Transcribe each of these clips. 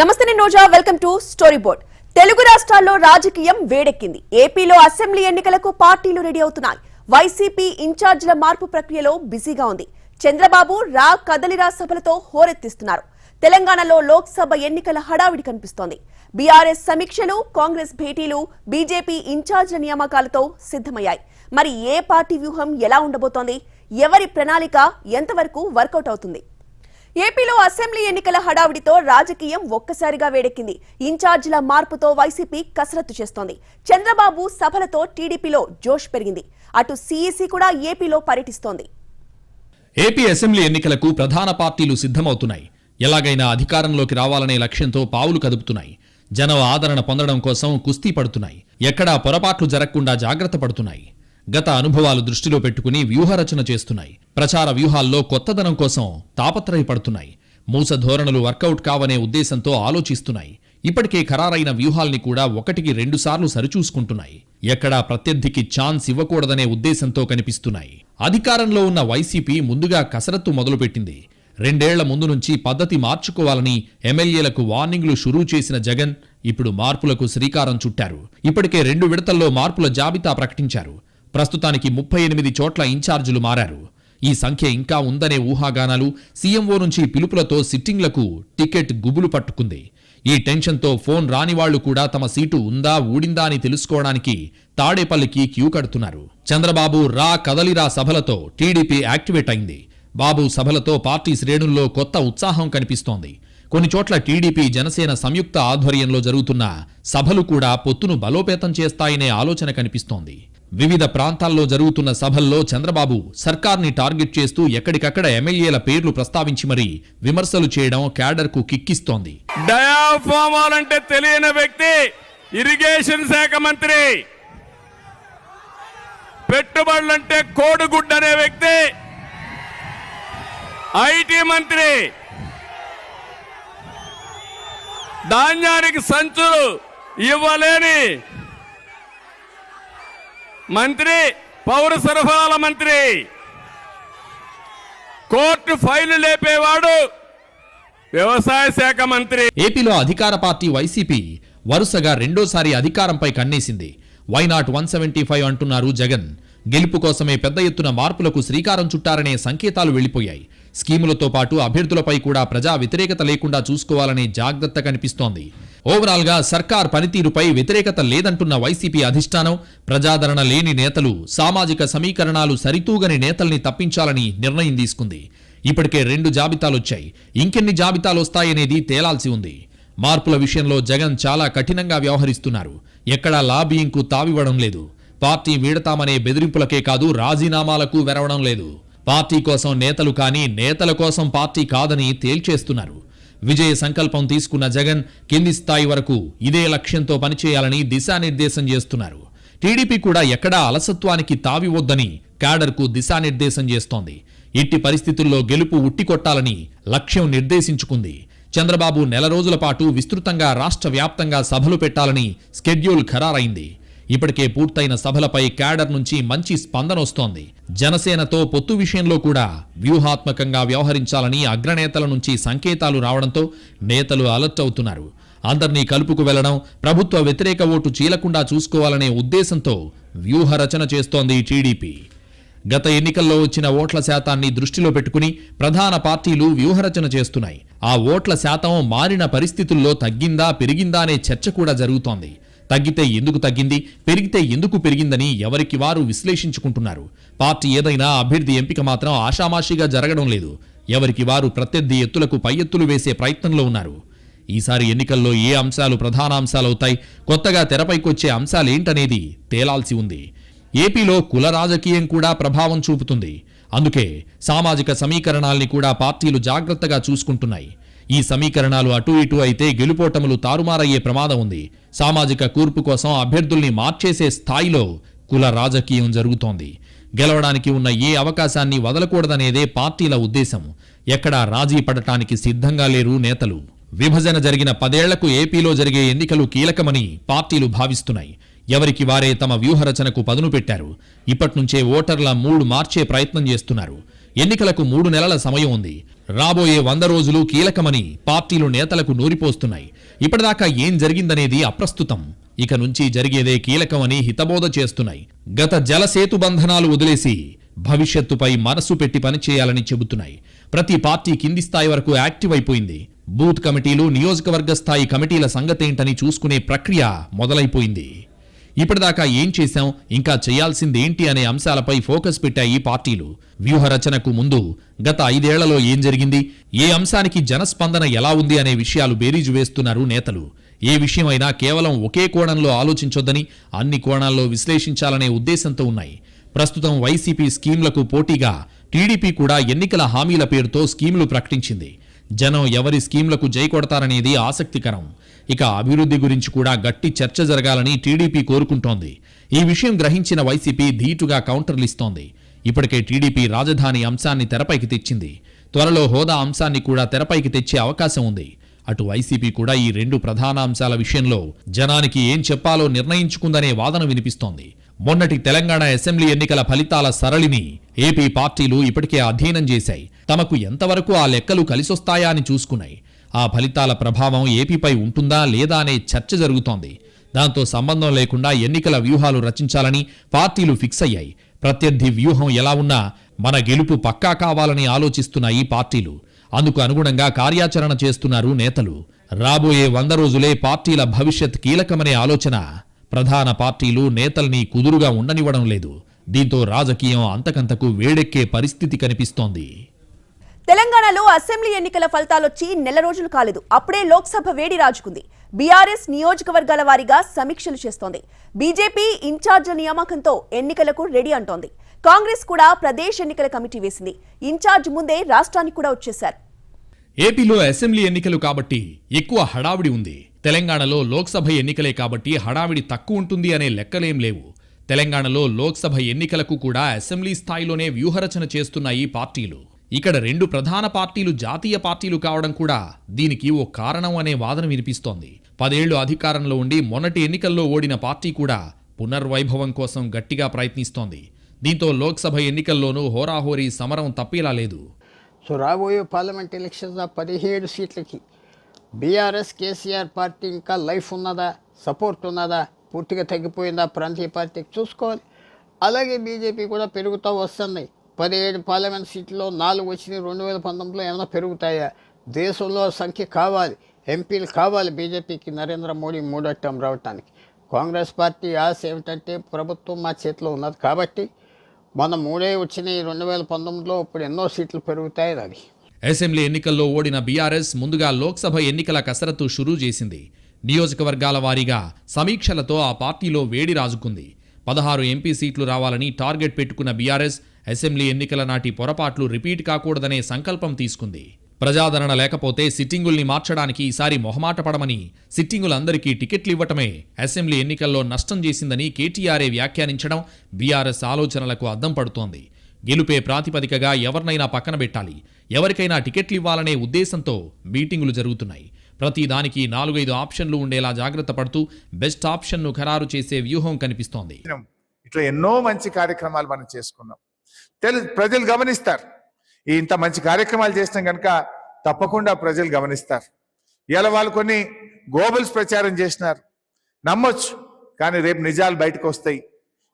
నమస్తే నేను Roja welcome to story board Telugu రాష్ట్రాల్లో రాజకీయం వేడెక్కింది. ఏపీలో అసెంబ్లీ ఎన్నికలకు పార్టీలు రెడీ అవుతున్నాయి. వైసీపీ ఇన్ఛార్జీల మార్పు ప్రక్రియలో బిజీగా ఉంది. చంద్రబాబు రా కదలిరా సభలతో హోరెత్తిస్తున్నారు. తెలంగాణలో లోక్సభ ఎన్నికల హడావిడి కనిపిస్తోంది. బీఆర్ఎస్ సమీక్షలు కాంగ్రెస్ భేటీలు బీజేపీ ఇన్ఛార్జీల నియామకాలతో సిద్ధమయ్యాయి. మరి ఏ పార్టీ వ్యూహం ఎలా ఉండబోతోంది? ఎవరి ప్రణాళిక ఎంతవరకు వర్కౌట్ అవుతుంది? ఏపీలో అసెంబ్లీ ఎన్నికల హడావిడితో రాజకీయం ఒక్కసారిగా వేడెక్కింది. ఇన్ఛార్జీల మార్పుతో వైసీపీ కసరత్తు చేస్తోంది. చంద్రబాబు సభలతో టీడీపీలో జోష్ పెరిగింది. అటు సీఈసీ కూడా ఏపీలో పర్యటిస్తోంది. ఏపీ అసెంబ్లీ ఎన్నికలకు ప్రధాన పార్టీలు సిద్ధమవుతున్నాయి. ఎలాగైనా అధికారంలోకి రావాలనే లక్ష్యంతో పావులు కదుపుతున్నాయి. జనం ఆదరణ పొందడం కోసం కుస్తీ పడుతున్నాయి. ఎక్కడా పొరపాట్లు జరగకుండా జాగ్రత్త పడుతున్నాయి. గత అనుభవాలు దృష్టిలో పెట్టుకుని వ్యూహరచన చేస్తున్నాయి. ప్రచార వ్యూహాల్లో కొత్తదనం కోసం తాపత్రయపడుతున్నాయి. మూస ధోరణులు వర్కౌట్ కావనే ఉద్దేశంతో ఆలోచిస్తున్నాయి. ఇప్పటికే ఖరారైన వ్యూహాల్ని కూడా ఒకటికి రెండుసార్లు సరిచూసుకుంటున్నాయి. ఎక్కడా ప్రత్యర్థికి ఛాన్స్ ఇవ్వకూడదనే ఉద్దేశంతో కనిపిస్తున్నాయి. అధికారంలో ఉన్న వైసీపీ ముందుగా కసరత్తు మొదలుపెట్టింది. రెండేళ్ళ ముందు నుంచి పద్ధతి మార్చుకోవాలని ఎమ్మెల్యేలకు వార్నింగ్లు షురూ చేసిన జగన్ ఇప్పుడు మార్పులకు శ్రీకారం చుట్టారు. ఇప్పటికే రెండు విడతల్లో మార్పుల జాబితా ప్రకటించారు. ప్రస్తుతానికి ముప్పై ఎనిమిది చోట్ల ఇన్ఛార్జీలు మారారు. ఈ సంఖ్య ఇంకా ఉందనే ఊహాగానాలు సీఎంఓ నుంచి పిలుపులతో సిట్టింగ్లకు టికెట్ గుబులు పట్టుకుంది. ఈ టెన్షన్తో ఫోన్ రాని వాళ్ళు కూడా తమ సీటు ఉందా ఊడిందా అని తెలుసుకోవడానికి తాడేపల్లికి క్యూ కడుతున్నారు. చంద్రబాబు రా కదలిరా సభలతో టీడీపీ యాక్టివేట్ అయింది. బాబు సభలతో పార్టీ శ్రేణుల్లో కొత్త ఉత్సాహం కనిపిస్తోంది. కొన్ని చోట్ల టీడీపీ జనసేన సంయుక్త ఆధ్వర్యంలో జరుగుతున్న సభలు కూడా పొత్తును బలోపేతం చేస్తాయనే ఆలోచన కనిపిస్తోంది. వివిధ ప్రాంతాల్లో జరుగుతున్న సభల్లో చంద్రబాబు సర్కార్ని టార్గెట్ చేస్తూ ఎక్కడికక్కడ ఎమ్మెల్యేల పేర్లు ప్రస్తావించి మరీ విమర్శలు చేయడం క్యాడర్కు కిక్కిస్తోంది. డయాఫామాల్ అంటే తెలియని వ్యక్తి ఇరిగేషన్ శాఖ మంత్రి. పెట్టుబడులంటే కోడిగుడ్డు అనే వ్యక్తి. ఐటీ మంత్రి. ధాన్యానికి సంచులు ఇవ్వలేని మంత్రి పౌర సరఫరాల మంత్రి. కోర్టు ఫైలు లేపేవాడు వ్యవసాయ శాఖ మంత్రి. ఏపీలో అధికార పార్టీ వైసీపీ వరుసగా రెండోసారి అధికారంపై కన్నేసింది. Why not one seventy five అంటున్నారు జగన్. గెలుపు కోసమే పెద్ద ఎత్తున మార్పులకు శ్రీకారం చుట్టారనే సంకేతాలు వెళ్ళిపోయాయి స్కీములతో పాటు అభ్యర్థులపై కూడా ప్రజా వ్యతిరేకత లేకుండా చూసుకోవాలనే జాగ్రత్త కనిపిస్తోంది. ఓవరాల్గా సర్కార్ పనితీరుపై వ్యతిరేకత లేదంటున్న వైసీపీ అధిష్టానం ప్రజాదరణ లేని నేతలు సామాజిక సమీకరణాలు సరితూగని నేతల్ని తప్పించాలని నిర్ణయం తీసుకుంది. ఇప్పటికే రెండు జాబితాలొచ్చాయి. ఇంకెన్ని జాబితాలు వస్తాయనేది తేలాల్సి ఉంది. మార్పుల విషయంలో జగన్ చాలా కఠినంగా వ్యవహరిస్తున్నారు. ఎక్కడా లాబియింగ్కు తావివ్వడం లేదు. పార్టీ వీడతామనే బెదిరింపులకే కాదు రాజీనామాలకు వెరవడం లేదు. పార్టీ కోసం నేతలు కానీ నేతల కోసం పార్టీ కాదని తేల్చేస్తున్నారు. విజయ సంకల్పం తీసుకున్న జగన్ కింది స్థాయి వరకు ఇదే లక్ష్యంతో పనిచేయాలని దిశానిర్దేశం చేస్తున్నారు. టీడీపీ కూడా ఎక్కడా అలసత్వానికి తావివద్దని క్యాడర్కు దిశానిర్దేశం చేస్తోంది. ఇట్టి పరిస్థితుల్లో గెలుపు ఉట్టికొట్టాలని లక్ష్యం నిర్దేశించుకుంది. చంద్రబాబు నెల రోజుల పాటు విస్తృతంగా రాష్ట్ర వ్యాప్తంగా సభలు పెట్టాలని స్కెడ్యూల్ ఖరారైంది. ఇప్పటికే పూర్తయిన సభలపై క్యాడర్ నుంచి మంచి స్పందన వస్తోంది. జనసేనతో పొత్తు విషయంలో కూడా వ్యూహాత్మకంగా వ్యవహరించాలని అగ్రనేతల నుంచి సంకేతాలు రావడంతో నేతలు అలర్ట్ అవుతున్నారు. అందరినీ కలుపుకు వెళ్ళడం ప్రభుత్వ వ్యతిరేక ఓటు చీలకుండా చూసుకోవాలనే ఉద్దేశంతో వ్యూహ రచన చేస్తోంది టీడీపీ. గత ఎన్నికల్లో వచ్చిన ఓట్ల శాతాన్ని దృష్టిలో పెట్టుకుని ప్రధాన పార్టీలు వ్యూహరచన చేస్తున్నాయి. ఆ ఓట్ల శాతం మారిన పరిస్థితుల్లో తగ్గిందా పెరిగిందా అనే చర్చ కూడా జరుగుతోంది. తగ్గితే ఎందుకు తగ్గింది? పెరిగితే ఎందుకు పెరిగిందని ఎవరికి వారు విశ్లేషించుకుంటున్నారు. పార్టీ ఏదైనా అభ్యర్థి ఎంపిక మాత్రం ఆషామాషిగా జరగడం లేదు. ఎవరికి వారు ప్రత్యర్థి ఎత్తులకు పై ఎత్తులు వేసే ప్రయత్నంలో ఉన్నారు. ఈసారి ఎన్నికల్లో ఏ అంశాలు ప్రధాన అంశాలవుతాయి కొత్తగా తెరపైకొచ్చే అంశాలేంటనేది తేలాల్సి ఉంది. ఏపీలో కుల రాజకీయం కూడా ప్రభావం చూపుతుంది. అందుకే సామాజిక సమీకరణాల్ని కూడా పార్టీలు జాగ్రత్తగా చూసుకుంటున్నాయి. ఈ సమీకరణాలు అటు ఇటు అయితే గెలుపోటములు తారుమారయ్యే ప్రమాదం ఉంది. సామాజిక కూర్పు కోసం అభ్యర్థుల్ని మార్చేసే స్థాయిలో కుల రాజకీయం జరుగుతోంది. గెలవడానికి ఉన్న ఏ అవకాశాన్ని వదలకూడదనేదే పార్టీల ఉద్దేశం. ఎక్కడా రాజీ పడటానికి సిద్ధంగా లేరు నేతలు. విభజన జరిగిన పదేళ్ళకు ఏపీలో జరిగే ఎన్నికలు కీలకమని పార్టీలు భావిస్తున్నాయి. ఎవరికి వారే తమ వ్యూహరచనకు పదును పెట్టారు. ఇప్పట్నుంచే ఓటర్ల మూడు మార్చే ప్రయత్నం చేస్తున్నారు. ఎన్నికలకు మూడు నెలల సమయం ఉంది. రాబోయే వంద రోజులు కీలకమని పార్టీలు నేతలకు నూరిపోస్తున్నాయి. ఇప్పటిదాకా ఏం జరిగిందనేది అప్రస్తుతం. ఇక నుంచి జరిగేదే కీలకమని హితబోధ చేస్తున్నాయి. గత జలసేతు బంధనాలు వదిలేసి భవిష్యత్తుపై మనసు పెట్టి పనిచేయాలని చెబుతున్నాయి. ప్రతి పార్టీ కింది స్థాయి వరకు యాక్టివ్ అయిపోయింది. బూత్ కమిటీలు నియోజకవర్గ స్థాయి కమిటీల సంగతేంటని చూసుకునే ప్రక్రియ మొదలైపోయింది. ఇప్పటిదాకా ఏం చేశాం ఇంకా చేయాల్సిందేంటి అనే అంశాలపై ఫోకస్ పెట్టాయి పార్టీలు. వ్యూహ రచనకు ముందు గత ఐదేళ్ళలో ఏం జరిగింది ఏ అంశానికి జనస్పందన ఎలా ఉంది అనే విషయాలు బేరీజు వేస్తున్నారు నేతలు. ఏ విషయమైనా కేవలం ఒకే కోణంలో ఆలోచించొద్దని అన్ని కోణాల్లో విశ్లేషించాలనే ఉద్దేశంతో ఉన్నాయి. ప్రస్తుతం వైసీపీ స్కీంలకు పోటీగా టీడీపీ కూడా ఎన్నికల హామీల పేరుతో స్కీములు ప్రకటించింది. జనం ఎవరి స్కీంలకు జై కొడతారనేది ఆసక్తికరం. ఇక అభివృద్ధి గురించి కూడా గట్టి చర్చ జరగాలని టీడీపీ కోరుకుంటోంది. ఈ విషయం గ్రహించిన వైసీపీ ధీటుగా కౌంటర్లిస్తోంది. ఇప్పటికే టీడీపీ రాజధాని అంశాన్ని తెరపైకి తెచ్చింది. త్వరలో హోదా అంశాన్ని కూడా తెరపైకి తెచ్చే అవకాశం ఉంది. అటు వైసీపీ కూడా ఈ రెండు ప్రధాన అంశాల విషయంలో జనానికి ఏం చెప్పాలో నిర్ణయించుకుందనే వాదన వినిపిస్తోంది. మొన్నటి తెలంగాణ అసెంబ్లీ ఎన్నికల ఫలితాల సరళిని ఏపీ పార్టీలు ఇప్పటికే అధ్యయనం చేశాయి. తమకు ఎంతవరకు ఆ లెక్కలు కలిసొస్తాయా అని చూసుకున్నాయి. ఆ ఫలితాల ప్రభావం ఏపీపై ఉంటుందా లేదా అనే చర్చ జరుగుతోంది. దాంతో సంబంధం లేకుండా ఎన్నికల వ్యూహాలు రచించాలని పార్టీలు ఫిక్స్ అయ్యాయి. ప్రత్యర్థి వ్యూహం ఎలా ఉన్నా మన గెలుపు పక్కా కావాలని ఆలోచిస్తున్నాయి పార్టీలు. అందుకు అనుగుణంగా కార్యాచరణ చేస్తున్నారు నేతలు. రాబోయే వంద రోజులే పార్టీల భవిష్యత్ కీలకమనే ఆలోచన ప్రధాన పార్టీలు నేతల్ని కుదురుగా ఉండనివ్వడం లేదు. దీంతో రాజకీయం అంతకంతకు వేడెక్కే పరిస్థితి కనిపిస్తోంది. తెలంగాణలో అసెంబ్లీ ఎన్నికల ఫలితాలొచ్చి నెల రోజులు కాలేదు. అప్పుడే లోక్సభ వేడి రాజుకుంది. బీఆర్ఎస్ నియోజకవర్గాల వారీగా సమీక్షలు చేస్తోంది. బీజేపీ ఇన్ఛార్జ్ల నియామకంతో ఎన్నికలకు రెడీ అంటోంది. కాంగ్రెస్ కూడా ప్రదేశ్ ఎన్నికల కమిటీ వేసింది. ఇన్ఛార్జ్ ముందే రాష్ట్రానికి కూడా వచ్చేశారు. ఏపీలో అసెంబ్లీ ఎన్నికలు కాబట్టి ఎక్కువ హడావిడి ఉంది. తెలంగాణలో లోక్సభ ఎన్నికలే కాబట్టి హడావిడి తక్కువ ఉంటుంది అనే లెక్కలేం లేవు. తెలంగాణలో లోక్సభ ఎన్నికలకు కూడా అసెంబ్లీ స్థాయిలోనే వ్యూహరచన చేస్తున్నాయి పార్టీలు. ఇక్కడ రెండు ప్రధాన పార్టీలు జాతీయ పార్టీలు కావడం కూడా దీనికి ఓ కారణం అనే వాదన వినిపిస్తోంది. పదేళ్ళు అధికారంలో ఉండి మొన్నటి ఎన్నికల్లో ఓడిన పార్టీ కూడా పునర్వైభవం కోసం గట్టిగా ప్రయత్నిస్తోంది. దీంతో లోక్సభ ఎన్నికల్లోనూ హోరాహోరీ సమరం తప్పేలా లేదు. సో రాబోయే పార్లమెంట్ ఎలక్షన్స్ పదిహేడు సీట్లకి బీఆర్ఎస్ కేసీఆర్ పార్టీ ఇంకా లైఫ్ ఉన్నదా? సపోర్ట్ ఉన్నదా? పూర్తిగా తగ్గిపోయిందా? ప్రాంతీయ పార్టీకి చూసుకోవాలి. అలాగే బీజేపీ కూడా పెరుగుతూ వస్తుంది. పదిహేడు పార్లమెంట్ సీట్లో నాలుగు వచ్చినాయి. రెండు వేల పంతొమ్మిదిలో ఏమైనా పెరుగుతాయా? దేశంలో సంఖ్య కావాలి. ఎంపీలు కావాలి బీజేపీకి నరేంద్ర మోడీ మూడో టర్మ్ రావటానికి. కాంగ్రెస్ పార్టీ ఆశ ఏమిటంటే ప్రభుత్వం మా చేతిలో ఉన్నది కాబట్టి మొన్న మూడే వచ్చినాయి. రెండు వేల పంతొమ్మిదిలో ఇప్పుడు ఎన్నో సీట్లు పెరుగుతాయి అది అసెంబ్లీ ఎన్నికల్లో ఓడిన బీఆర్ఎస్ ముందుగా లోక్సభ ఎన్నికల కసరత్తు షురూ చేసింది. నియోజకవర్గాల వారీగా సమీక్షలతో ఆ పార్టీలో వేడి రాజుకుంది. పదహారు ఎంపీ సీట్లు రావాలని టార్గెట్ పెట్టుకున్న బీఆర్ఎస్ అసెంబ్లీ ఎన్నికల నాటి పొరపాట్లు రిపీట్ కాకూడదనే సంకల్పం తీసుకుంది. ప్రజాదరణ లేకపోతే సిట్టింగుల్ని మార్చడానికి ఈసారి మొహమాట పడమని సిట్టింగులందరికీ టికెట్లు ఇవ్వటమే అసెంబ్లీ ఎన్నికల్లో నష్టం చేసిందని కేటీఆర్ఏ వ్యాఖ్యానించడం బీఆర్ఎస్ ఆలోచనలకు అద్దం పడుతోంది. గెలుపే ప్రాతిపదికగా ఎవరినైనా పక్కన పెట్టాలి. ఎవరికైనా టికెట్లు ఇవ్వాలనే ఉద్దేశంతో మీటింగులు జరుగుతున్నాయి. ప్రతి దానికి నాలుగైదు ఆప్షన్లు ఉండేలా జాగ్రత్త పడుతూ బెస్ట్ ఆప్షన్ను ఖరారు చేసే వ్యూహం కనిపిస్తోంది. ఇట్లా ఎన్నో మంచి కార్యక్రమాలు మనం చేసుకున్నాం. తెలు ప్రజలు గమనిస్తారు. ఇంత మంచి కార్యక్రమాలు చేసినాం కనుక తప్పకుండా ప్రజలు గమనిస్తారు. ఇలా వాళ్ళు కొన్ని గోబల్స్ ప్రచారం చేసినారు. నమ్మొచ్చు. కానీ రేపు నిజాలు బయటకు వస్తాయి.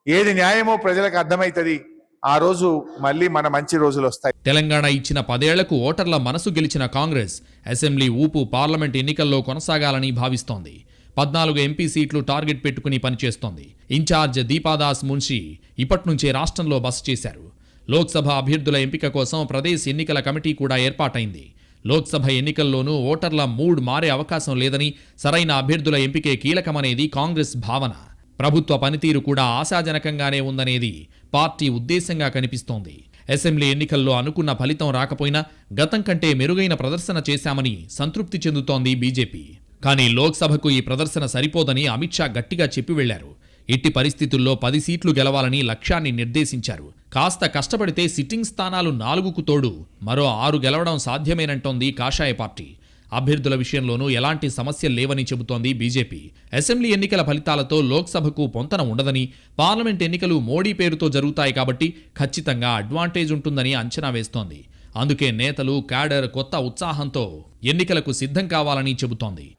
ఏది న్యాయమో ప్రజలకు అర్థమవుతుంది. ఆ రోజు మళ్ళీ మన మంచి రోజులు వస్తాయి. తెలంగాణ ఇచ్చిన పదేళ్ళకు ఓటర్ల మనసు గెలిచిన కాంగ్రెస్ అసెంబ్లీ ఊపు పార్లమెంట్ ఎన్నికల్లో కొనసాగాలని భావిస్తోంది. పద్నాలుగు ఎంపీ సీట్లు టార్గెట్ పెట్టుకుని పనిచేస్తోంది. ఇన్ఛార్జ్ దీపాదాస్ మున్షి ఇప్పట్నుంచే రాష్ట్రంలో బస చేశారు. లోక్సభ అభ్యర్థుల ఎంపిక కోసం ప్రదేశ్ ఎన్నికల కమిటీ కూడా ఏర్పాటైంది. లోక్సభ ఎన్నికల్లోనూ ఓటర్ల మూడ్ మారే అవకాశం లేదని సరైన అభ్యర్థుల ఎంపికే కీలకమనేది కాంగ్రెస్ భావన. ప్రభుత్వ పనితీరు కూడా ఆశాజనకంగానే ఉందనేది పార్టీ ఉద్దేశంగా కనిపిస్తోంది. అసెంబ్లీ ఎన్నికల్లో అనుకున్న ఫలితం రాకపోయినా గతం కంటే మెరుగైన ప్రదర్శన చేశామని సంతృప్తి చెందుతోంది బీజేపీ. కానీ లోక్సభకు ఈ ప్రదర్శన సరిపోదని అమిత్ షా గట్టిగా చెప్పి వెళ్ళారు. ఎట్టి పరిస్థితుల్లో పది సీట్లు గెలవాలని లక్ష్యాన్ని నిర్దేశించారు. కాస్త కష్టపడితే సిట్టింగ్ స్థానాలు నాలుగుకు తోడు మరో ఆరు గెలవడం సాధ్యమేనంటోంది కాషాయ పార్టీ. అభ్యర్థుల విషయంలోనూ ఎలాంటి సమస్యలు లేవని చెబుతోంది బీజేపీ. అసెంబ్లీ ఎన్నికల ఫలితాలతో లోక్సభకు పొంతన ఉండదని పార్లమెంట్ ఎన్నికలు మోడీ పేరుతో జరుగుతాయి కాబట్టి ఖచ్చితంగా అడ్వాంటేజ్ ఉంటుందని అంచనా వేస్తోంది. అందుకే నేతలు క్యాడర్ కొత్త ఉత్సాహంతో ఎన్నికలకు సిద్ధం కావాలని చెబుతోంది.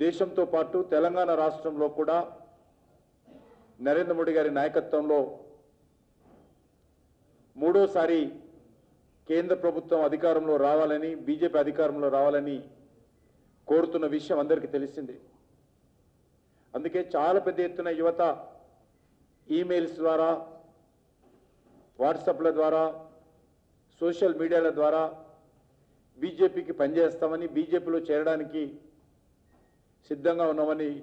దేశంతో పాటు తెలంగాణ రాష్ట్రంలో కూడా నరేంద్ర మోడీ గారి నాయకత్వంలో మూడోసారి కేంద్ర ప్రభుత్వం అధికారంలో రావాలని బీజేపీ అధికారంలో రావాలని కోరుతున్న విషయం అందరికీ తెలిసింది. అందుకే చాలా పెద్ద ఎత్తున యువత ఈమెయిల్స్ ద్వారా వాట్సాప్ల ద్వారా సోషల్ మీడియాల ద్వారా బీజేపీకి పనిచేస్తామని బీజేపీలో చేరడానికి సిద్ధంగా ఉన్నామని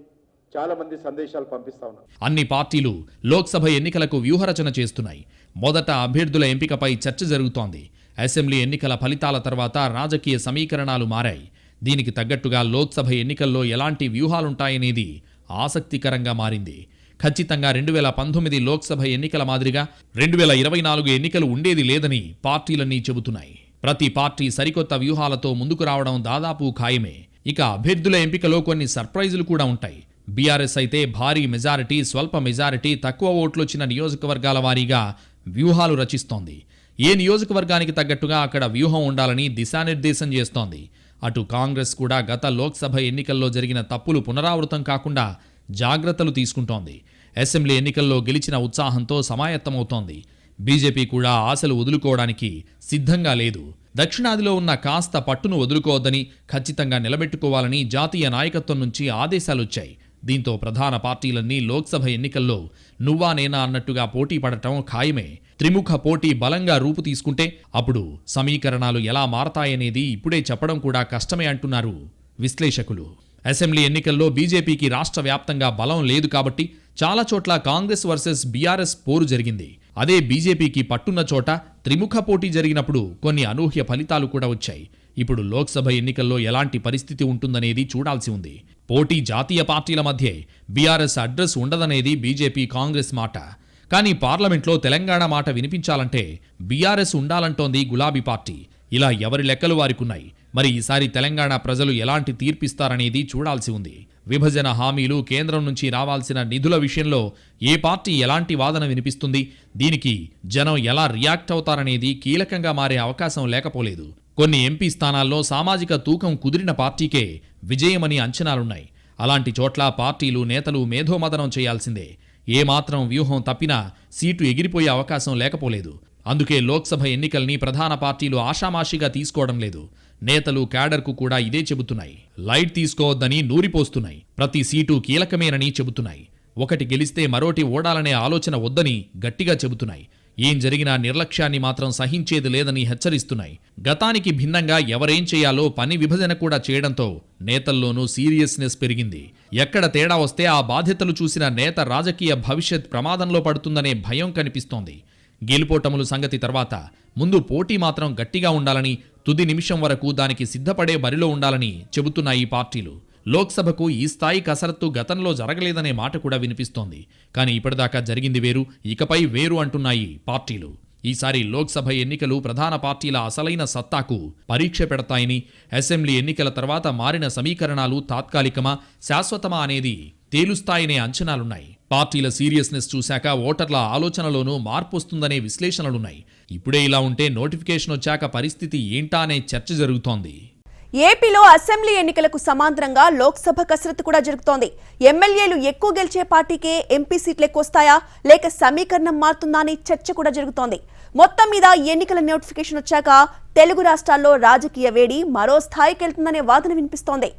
చాలా మంది సందేశాలు పంపిస్తా ఉన్నారు. అన్ని పార్టీలు లోక్సభ ఎన్నికలకు వ్యూహరచన చేస్తున్నాయి. మొదట అభ్యర్థుల ఎంపికపై చర్చ జరుగుతోంది. అసెంబ్లీ ఎన్నికల ఫలితాల తర్వాత రాజకీయ సమీకరణాలు మారాయి. దీనికి తగ్గట్టుగా లోక్సభ ఎన్నికల్లో ఎలాంటి వ్యూహాలుంటాయనేది ఆసక్తికరంగా మారింది. ఖచ్చితంగా రెండు వేల పంతొమ్మిది లోక్సభ ఎన్నికల మాదిరిగా రెండు వేల ఇరవై నాలుగు ఎన్నికలు ఉండేది లేదని పార్టీలన్నీ చెబుతున్నాయి. ప్రతి పార్టీ సరికొత్త వ్యూహాలతో ముందుకు రావడం దాదాపు ఖాయమే. ఇక అభ్యర్థుల ఎంపికలో కొన్ని సర్ప్రైజులు కూడా ఉంటాయి. బీఆర్ఎస్ అయితే భారీ మెజారిటీ స్వల్ప మెజారిటీ తక్కువ ఓట్లొచ్చిన నియోజకవర్గాల వారీగా వ్యూహాలు రచిస్తోంది. ఏ నియోజకవర్గానికి తగ్గట్టుగా అక్కడ వ్యూహం ఉండాలని దిశానిర్దేశం చేస్తోంది. అటు కాంగ్రెస్ కూడా గత లోక్సభ ఎన్నికల్లో జరిగిన తప్పులు పునరావృతం కాకుండా జాగ్రత్తలు తీసుకుంటోంది. అసెంబ్లీ ఎన్నికల్లో గెలిచిన ఉత్సాహంతో సమాయత్తమవుతోంది. బీజేపీ కూడా ఆశలు వదులుకోవడానికి సిద్ధంగా లేదు. దక్షిణాదిలో ఉన్న కాస్త పట్టును వదులుకోవద్దని ఖచ్చితంగా నిలబెట్టుకోవాలని జాతీయ నాయకత్వం నుంచి ఆదేశాలొచ్చాయి. దీంతో ప్రధాన పార్టీలన్నీ లోక్సభ ఎన్నికల్లో నువ్వా నేనా అన్నట్టుగా పోటీ పడటం ఖాయమే. త్రిముఖ పోటీ బలంగా రూపు తీసుకుంటే అప్పుడు సమీకరణాలు ఎలా మారతాయనేది ఇప్పుడే చెప్పడం కూడా కష్టమే అంటున్నారు విశ్లేషకులు. అసెంబ్లీ ఎన్నికల్లో బీజేపీకి రాష్ట్ర వ్యాప్తంగా బలం లేదు కాబట్టి చాలా చోట్ల కాంగ్రెస్ వర్సెస్ బీఆర్ఎస్ పోరు జరిగింది. అదే బీజేపీకి పట్టున్న చోట త్రిముఖ పోటీ జరిగినప్పుడు కొన్ని అనూహ్య ఫలితాలు కూడా వచ్చాయి. ఇప్పుడు లోక్సభ ఎన్నికల్లో ఎలాంటి పరిస్థితి ఉంటుందనేది చూడాల్సి ఉంది. పోటీ జాతీయ పార్టీల మధ్య బీఆర్ఎస్ అడ్రస్ ఉండదనేది బీజేపీ కాంగ్రెస్ మాట. కానీ పార్లమెంట్లో తెలంగాణ మాట వినిపించాలంటే బీఆర్ఎస్ ఉండాలంటోంది గులాబీ పార్టీ. ఇలా ఎవరి లెక్కలు వారికున్నాయి? మరి ఈసారి తెలంగాణ ప్రజలు ఎలాంటి తీర్పిస్తారనేది చూడాల్సి ఉంది. విభజన హామీలు కేంద్రం నుంచి రావాల్సిన నిధుల విషయంలో ఏ పార్టీ ఎలాంటి వాదన వినిపిస్తుంది? దీనికి జనం ఎలా రియాక్ట్ అవుతారనేది కీలకంగా మారే అవకాశం లేకపోలేదు. కొన్ని ఎంపీ స్థానాల్లో సామాజిక తూకం కుదిరిన పార్టీకే విజయమని అంచనాలున్నాయి. అలాంటి చోట్ల పార్టీలు నేతలు మేధోమదనం చేయాల్సిందే. ఏమాత్రం వ్యూహం తప్పినా సీటు ఎగిరిపోయే అవకాశం లేకపోలేదు. అందుకే లోక్సభ ఎన్నికల్ని ప్రధాన పార్టీలు ఆషామాషిగా తీసుకోవడం లేదు. నేతలు క్యాడర్కు కూడా ఇదే చెబుతున్నాయి. లైట్ తీసుకోవద్దని నూరిపోస్తున్నాయి. ప్రతి సీటు కీలకమేనని చెబుతున్నాయి. ఒకటి గెలిస్తే మరోటి ఓడాలనే ఆలోచన వద్దని గట్టిగా చెబుతున్నాయి. ఏం జరిగినా నిర్లక్ష్యాన్ని మాత్రం సహించేది లేదని హెచ్చరిస్తున్నాయి. గతానికి భిన్నంగా ఎవరేం చేయాలో పని విభజన కూడా చేయడంతో నేతల్లోనూ సీరియస్నెస్ పెరిగింది. ఎక్కడ తేడా వస్తే ఆ బాధ్యతలు చూసిన నేత రాజకీయ భవిష్యత్ ప్రమాదంలో పడుతుందనే భయం కనిపిస్తోంది. గెలుపోటములు సంగతి తర్వాత ముందు పోటీ మాత్రం గట్టిగా ఉండాలని తుది నిమిషం వరకు దానికి సిద్ధపడే బరిలో ఉండాలని చెబుతున్నాయి ఈ పార్టీలు. లోక్సభకు ఈ స్థాయి కసరత్తు గతంలో జరగలేదనే మాట కూడా వినిపిస్తోంది. కానీ ఇప్పటిదాకా జరిగింది వేరు ఇకపై వేరు అంటున్నాయి పార్టీలు. ఈసారి లోక్సభ ఎన్నికలు ప్రధాన పార్టీల అసలైన సత్తాకు పరీక్ష పెడతాయని అసెంబ్లీ ఎన్నికల తర్వాత మారిన సమీకరణాలు తాత్కాలికమా శాశ్వతమా అనేది తేలుస్తాయనే అంచనాలున్నాయి. పార్టీల సీరియస్నెస్ చూశాక ఓటర్ల ఆలోచనలోనూ మార్పు వస్తుందనే విశ్లేషణలున్నాయి. ఇప్పుడే ఇలా ఉంటే నోటిఫికేషన్ వచ్చాక పరిస్థితి ఏంటా అనే చర్చ జరుగుతోంది. ఏపీలో అసెంబ్లీ ఎన్నికలకు సమాంతరంగా లోక్సభ కసరత్తు కూడా జరుగుతోంది. ఎమ్మెల్యేలు ఎక్కువ గెలిచే పార్టీకే ఎంపీ సీట్లు ఎక్కువ వస్తాయా లేక సమీకరణం మారుతుందా అని చర్చ కూడా జరుగుతోంది. మొత్తం మీద ఎన్నికల నోటిఫికేషన్ వచ్చాక తెలుగు రాష్ట్రాల్లో రాజకీయ వేడి మరో స్థాయికి వెళ్తుందనే వాదన వినిపిస్తోంది.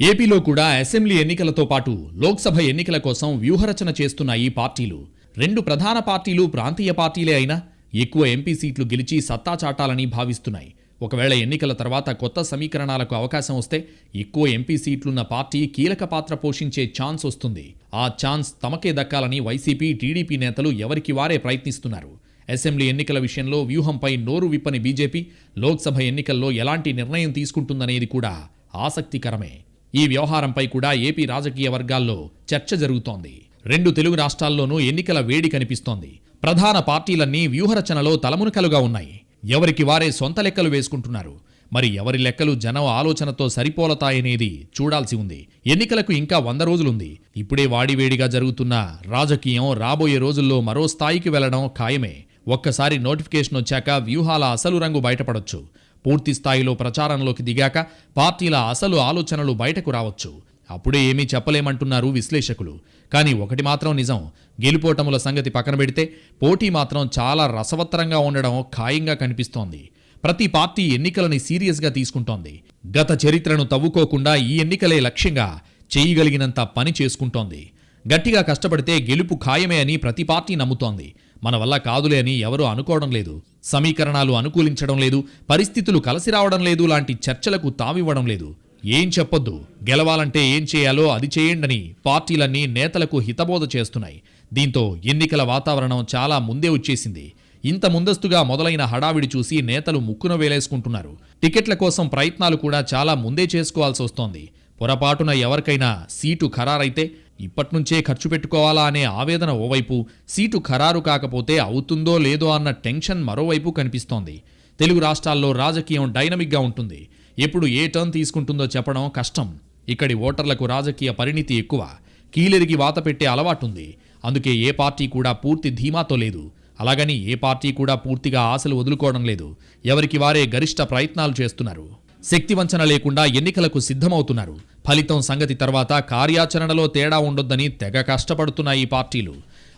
ఏపీలో కూడా అసెంబ్లీ ఎన్నికలతో పాటు లోక్సభ ఎన్నికల కోసం వ్యూహరచన చేస్తున్న ఈ పార్టీలు రెండు ప్రధాన పార్టీలు ప్రాంతీయ పార్టీలే అయినా ఎక్కువ ఎంపీ సీట్లు గెలిచి సత్తా చాటాలని భావిస్తున్నాయి. ఒకవేళ ఎన్నికల తర్వాత కొత్త సమీకరణాలకు అవకాశం వస్తే ఎక్కువ ఎంపీ సీట్లున్న పార్టీ కీలక పాత్ర పోషించే ఛాన్స్ వస్తుంది. ఆ ఛాన్స్ తమకే దక్కాలని వైసీపీ టీడీపీ నేతలు ఎవరికి వారే ప్రయత్నిస్తున్నారు. అసెంబ్లీ ఎన్నికల విషయంలో వ్యూహంపై నోరు విప్పని బీజేపీ లోక్సభ ఎన్నికల్లో ఎలాంటి నిర్ణయం తీసుకుంటుందనేది కూడా ఆసక్తికరమే. ఈ వ్యవహారంపై కూడా ఏపీ రాజకీయ వర్గాల్లో చర్చ జరుగుతోంది. రెండు తెలుగు రాష్ట్రాల్లోనూ ఎన్నికల వేడి కనిపిస్తోంది. ప్రధాన పార్టీలన్నీ వ్యూహరచనలో తలమునకలుగా ఉన్నాయి. ఎవరికి వారే సొంత లెక్కలు వేసుకుంటున్నారు. మరి ఎవరి లెక్కలు జనం ఆలోచనతో సరిపోలతాయనేది చూడాల్సి ఉంది. ఎన్నికలకు ఇంకా వంద రోజులుంది. ఇప్పుడే వాడివేడిగా జరుగుతున్న రాజకీయం రాబోయే రోజుల్లో మరో స్థాయికి వెళ్ళడం ఖాయమే. ఒక్కసారి నోటిఫికేషన్ వచ్చాక వ్యూహాల అసలు రంగు బయటపడొచ్చు. పూర్తి స్థాయిలో ప్రచారంలోకి దిగాక పార్టీల అసలు ఆలోచనలు బయటకు రావచ్చు. అప్పుడే ఏమీ చెప్పలేమంటున్నారు విశ్లేషకులు. కానీ ఒకటి మాత్రం నిజం గెలుపోటముల సంగతి పక్కన పెడితే పోటీ మాత్రం చాలా రసవత్తరంగా ఉండడం ఖాయంగా కనిపిస్తోంది. ప్రతి పార్టీ ఎన్నికలని సీరియస్గా తీసుకుంటోంది. గత చరిత్రను తవ్వుకోకుండా ఈ ఎన్నికలే లక్ష్యంగా చేయగలిగినంత పని చేసుకుంటోంది. గట్టిగా కష్టపడితే గెలుపు ఖాయమే అని ప్రతి పార్టీ నమ్ముతోంది. మన వల్ల కాదులే అని ఎవరూ అనుకోవడం లేదు. సమీకరణాలు అనుకూలించడం లేదు. పరిస్థితులు కలిసి రావడం లేదు. లాంటి చర్చలకు తావివ్వడం లేదు. ఏం చెప్పొద్దు. గెలవాలంటే ఏం చేయాలో అది చేయండని పార్టీలన్నీ నేతలకు హితబోధ చేస్తున్నాయి. దీంతో ఎన్నికల వాతావరణం చాలా ముందే వచ్చేసింది. ఇంత ముందస్తుగా మొదలైన హడావిడి చూసి నేతలు ముక్కున వేలేసుకుంటున్నారు. టికెట్ల కోసం ప్రయత్నాలు కూడా చాలా ముందే చేసుకోవాల్సి వస్తోంది. పొరపాటున ఎవరికైనా సీటు ఖరారైతే ఇప్పట్నుంచే ఖర్చు పెట్టుకోవాలా అనే ఆవేదన ఓవైపు సీటు ఖరారు కాకపోతే అవుతుందో లేదో అన్న టెన్షన్ మరోవైపు కనిపిస్తోంది. తెలుగు రాష్ట్రాల్లో రాజకీయం డైనమిక్గా ఉంటుంది. ఎప్పుడు ఏ టర్న్ తీసుకుంటుందో చెప్పడం కష్టం. ఇక్కడి ఓటర్లకు రాజకీయ పరిణితి ఎక్కువ. కీలెరిగి వాత పెట్టే అలవాటుంది. అందుకే ఏ పార్టీ కూడా పూర్తి ధీమాతో లేదు. అలాగని ఏ పార్టీ కూడా పూర్తిగా ఆశలు వదులుకోవడం లేదు. ఎవరికి వారే గరిష్ట ప్రయత్నాలు చేస్తున్నారు. శక్తి వంచన లేకుండా ఎన్నికలకు సిద్ధమవుతున్నారు. ఫలితం సంగతి తర్వాత కార్యాచరణలో తేడా ఉండొద్దని తెగ కష్టపడుతున్నాయి ఈ పార్టీలు.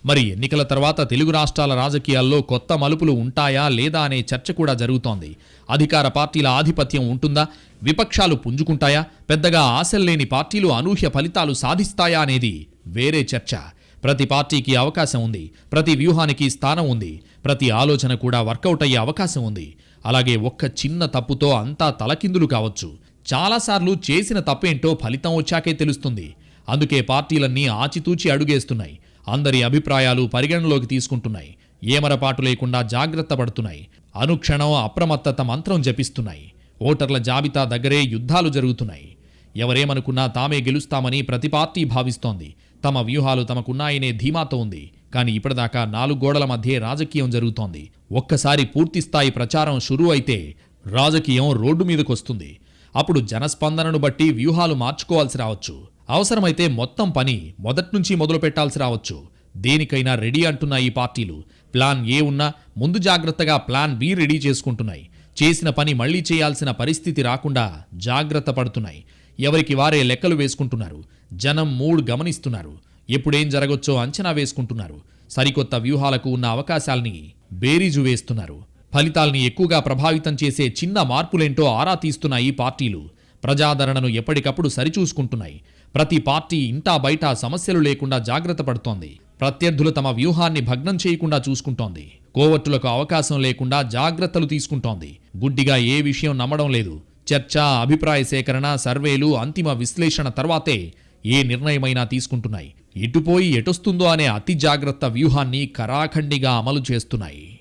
మరి ఎన్నికల తర్వాత తెలుగు రాష్ట్రాల రాజకీయాల్లో కొత్త మలుపులు ఉంటాయా లేదా అనే చర్చ కూడా జరుగుతోంది. అధికార పార్టీల ఆధిపత్యం ఉంటుందా? విపక్షాలు పుంజుకుంటాయా? పెద్దగా ఆశల్లేని పార్టీలు అనూహ్య ఫలితాలు సాధిస్తాయా అనేది వేరే చర్చ. ప్రతి పార్టీకి అవకాశం ఉంది. ప్రతి వ్యూహానికి స్థానం ఉంది. ప్రతి ఆలోచన కూడా వర్కౌట్ అయ్యే అవకాశం ఉంది. అలాగే ఒక్క చిన్న తప్పుతో అంతా తలకిందులు కావచ్చు. చాలాసార్లు చేసిన తప్పేంటో ఫలితం వచ్చాకే తెలుస్తుంది. అందుకే పార్టీలన్నీ ఆచితూచి అడుగేస్తున్నాయి. అందరి అభిప్రాయాలు పరిగణలోకి తీసుకుంటున్నాయి. ఏమరపాటు లేకుండా జాగ్రత్త పడుతున్నాయి. అనుక్షణం అప్రమత్తత మంత్రం జపిస్తున్నాయి. ఓటర్ల జాబితా దగ్గరే యుద్ధాలు జరుగుతున్నాయి. ఎవరేమనుకున్నా తామే గెలుస్తామని ప్రతి పార్టీ భావిస్తోంది. తమ వ్యూహాలు తమకున్నాయనే ధీమాతో ఉంది. కానీ ఇప్పటిదాకా నాలుగు గోడల మధ్యే రాజకీయం జరుగుతోంది. ఒక్కసారి పూర్తిస్థాయి ప్రచారం షురూ అయితే రాజకీయం రోడ్డు మీదకొస్తుంది అప్పుడు జనస్పందనను బట్టి వ్యూహాలు మార్చుకోవాల్సి రావచ్చు. అవసరమైతే మొత్తం పని మొదట్నుంచి మొదలు పెట్టాల్సి రావచ్చు. దేనికైనా రెడీ అంటున్న ఈ పార్టీలు. ప్లాన్ ఏ ఉన్నా ముందు జాగ్రత్తగా ప్లాన్ బి రెడీ చేసుకుంటున్నాయి. చేసిన పని మళ్ళీ చేయాల్సిన పరిస్థితి రాకుండా జాగ్రత్త పడుతున్నాయి. ఎవరికి వారే లెక్కలు వేసుకుంటున్నారు. జనం మూడు గమనిస్తున్నారు. ఎప్పుడేం జరగొచ్చో అంచనా వేసుకుంటున్నారు. సరికొత్త వ్యూహాలకు ఉన్న అవకాశాల్ని బేరీజు వేస్తున్నారు. ఫలితాల్ని ఎక్కువగా ప్రభావితం చేసే చిన్న మార్పులేంటో ఆరా తీస్తున్న ఈ పార్టీలు ప్రజాదరణను ఎప్పటికప్పుడు సరిచూసుకుంటున్నాయి. ప్రతి పార్టీ ఇంటా బయట సమస్యలు లేకుండా జాగ్రత్త పడుతోంది. ప్రత్యర్థులు తమ వ్యూహాన్ని భగ్నం చేయకుండా చూసుకుంటోంది. కోవట్టులకు అవకాశం లేకుండా జాగ్రత్తలు తీసుకుంటోంది. గుడ్డిగా ఏ విషయం నమ్మడం లేదు. చర్చ అభిప్రాయ సేకరణ సర్వేలు అంతిమ విశ్లేషణ తర్వాతే ఏ నిర్ణయమైనా తీసుకుంటున్నాయి. ఇటుపోయి ఎటొస్తుందో అనే అతి జాగ్రత్త వ్యూహాన్ని కరాఖండిగా అమలు చేస్తున్నాయి.